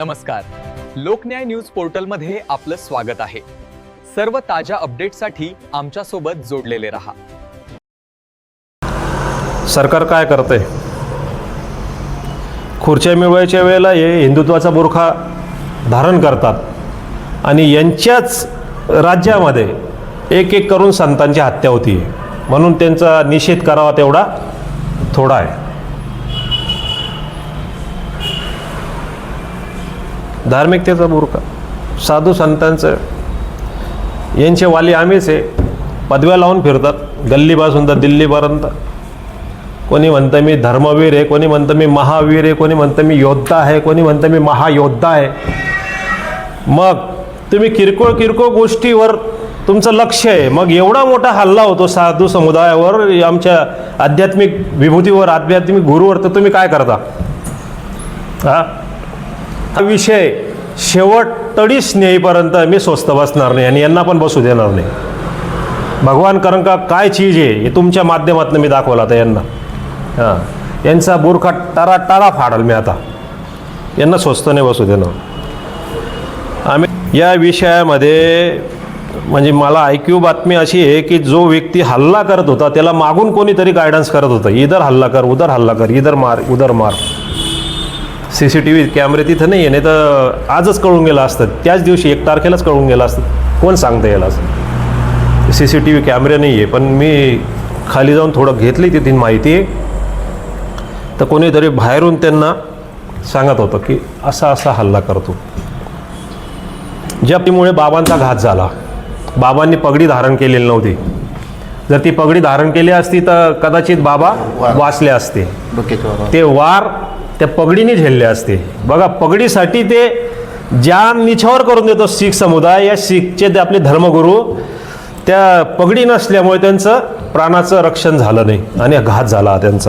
नमस्कार. लोकन्याय न्यूज पोर्टलमध्ये आपलं स्वागत आहे. सर्व ताज्या अपडेटसाठी आमच्यासोबत जोडलेले रहा. सरकार काय करते खुर्च्या मिळवायच्या वेळेला हे हिंदुत्वाचा बुरखा धारण करतात. आणि यांच्याच राज्यामध्ये एक एक करून संतांची हत्या होती म्हणून त्यांचा निषेध करावा तेवढा थोडा आहे. धार्मिकतेचा बुरखा साधू संतांचं. यांचे वाली आम्हीच आहे पदव्या लावून फिरतात गल्लीपासून तर दिल्लीपर्यंत. कोणी म्हणतं मी धर्मवीर आहे कोणी म्हणतं मी महावीर आहे कोणी म्हणतं मी योद्धा आहे कोणी म्हणतं मी महायोद्धा आहे. मग तुम्ही किरकोळ किरकोळ गोष्टीवर तुमचं लक्ष आहे. मग एवढा मोठा हल्ला होतो साधू समुदायावर आमच्या आध्यात्मिक विभूतीवर आध्यात्मिक गुरुवर तर तुम्ही काय करता? हा? विषय शेवट तडीस नेईपर्यंत मी स्वस्त बसणार नाही आणि यांना पण बसू देणार नाही. भगवान करंका का काय चीज आहे हे तुमच्या माध्यमातून मी दाखवलं आता यांना. हां. यांचा बुरखा टारा टारा फाडल मी आता. यांना स्वस्त नाही बसू देणार. आम्ही या विषयामध्ये म्हणजे मला ऐक्यू बातमी अशी आहे की जो व्यक्ती हल्ला करत होता त्याला मागून कोणीतरी गायडन्स करत होतं. इधर हल्ला कर उधर हल्ला कर इधर मार उधर मार. सी सी टी व्ही कॅमेरे तिथं नाही आहे नाही तर आजच कळून गेलं असतं. त्याच दिवशी एक तारखेलाच कळून गेलं असतं. कोण सांगतं याला असं? सी सी टी व्ही कॅमेरे नाही आहे पण मी खाली जाऊन थोडं घेतली तिथे माहिती. तर कोणीतरी बाहेरून त्यांना सांगत होतं की असा असा हल्ला करतो. ज्यामुळे बाबांचा घात झाला. बाबांनी पगडी धारण केलेली नव्हती. जर ती पगडी धारण केली असती तर कदाचित बाबा वाचले असते. ते वार त्या पगडीने झेलले असते. बघा पगडीसाठी ते ज्या निछावर करून देतो शीख समुदाय. या शीखचे ते आपले धर्मगुरू त्या पगडी नसल्यामुळे त्यांचं प्राणाचं रक्षण झालं नाही आणि घात झाला त्यांचा.